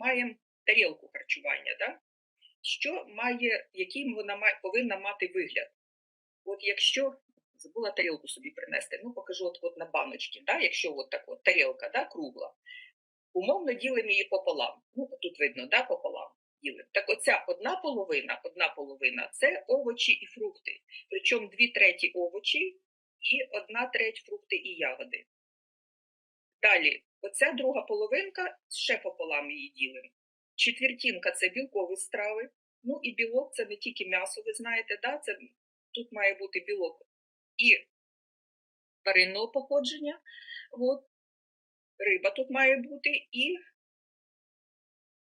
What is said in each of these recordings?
маємо тарілку харчування, да? що має, який вона має, повинна мати вигляд. От якщо забула тарілку собі принести, ну покажу от, от на баночці, да? якщо от так от тарілка да, кругла, умовно ділимо її пополам. Ну, тут видно, да, пополам ділимо. Так оця одна половина, одна половина це овочі і фрукти. Причому дві треті овочі і одна треть фрукти і ягоди. Далі, оця друга половинка ще пополам її ділимо. Четвертінка це білкові страви. Ну і білок це не тільки м'ясо, ви знаєте, да? це, тут має бути білок і тваринного походження. От. Риба тут має бути і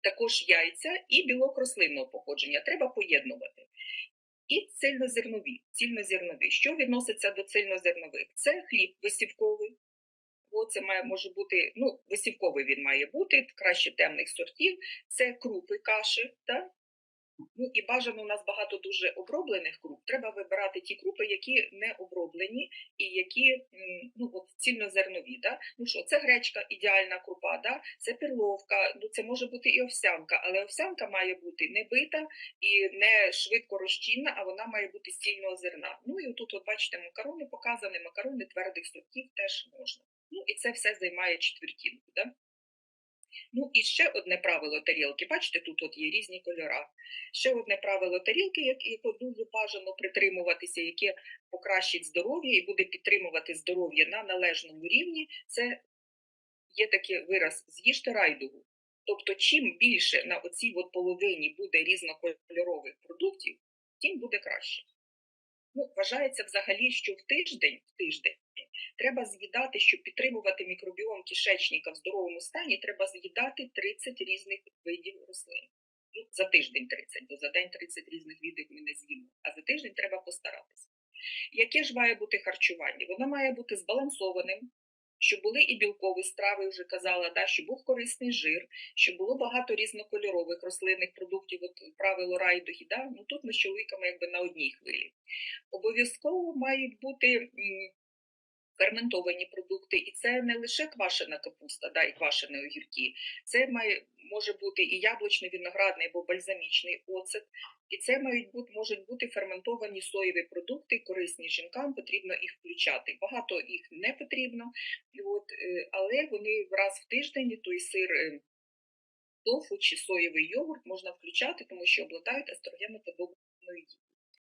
також яйця, і білок рослинного походження. Треба поєднувати. І цільнозернові. цільнозернові. Що відноситься до цільнозернових? Це хліб висівковий. О, це має може бути, ну, висівковий він має бути, краще темних сортів, це крупи каші. Так? Ну і бажано у нас багато дуже оброблених круп. Треба вибирати ті крупи, які не оброблені і які ну, от, цільнозернові. Да? Ну що, це гречка, ідеальна крупа, да? це перловка, ну це може бути і овсянка, але овсянка має бути не бита і не швидко розчинна, а вона має бути з цільного зерна. Ну і тут, от бачите, макарони показані, макарони твердих сортів теж можна. Ну і це все займає четвертінку. Да? Ну і ще одне правило тарілки. Бачите, тут от є різні кольори. Ще одне правило тарілки, яке дуже бажано притримуватися, яке покращить здоров'я і буде підтримувати здоров'я на належному рівні. Це є такий вираз з'їжте райдугу. Тобто, чим більше на оцій от половині буде різнокольорових продуктів, тим буде краще. Ну, Вважається взагалі, що в тиждень, в тиждень треба з'їдати, щоб підтримувати мікробіом кишечника в здоровому стані, треба з'їдати 30 різних видів рослин. Ну, за тиждень 30, бо за день 30 різних видів ми не з'їмо, а за тиждень треба постаратися. Яке ж має бути харчування? Воно має бути збалансованим, щоб були і білкові страви, вже казала, да, щоб був корисний жир, щоб було багато різнокольорових рослинних продуктів, от правило райдухи, да? ну тут ми з чоловіками якби на одній хвилі. Обов'язково мають бути ферментовані продукти, і це не лише квашена капуста, да, і квашені огірки, це має, може бути і яблучний, виноградний або бальзамічний оцет, і це мають бути, можуть бути ферментовані соєві продукти, корисні жінкам, потрібно їх включати. Багато їх не потрібно, от, е, але вони раз в тиждень той сир. е, Тофу чи соєвий йогурт можна включати, тому що обладають естрогеноподобною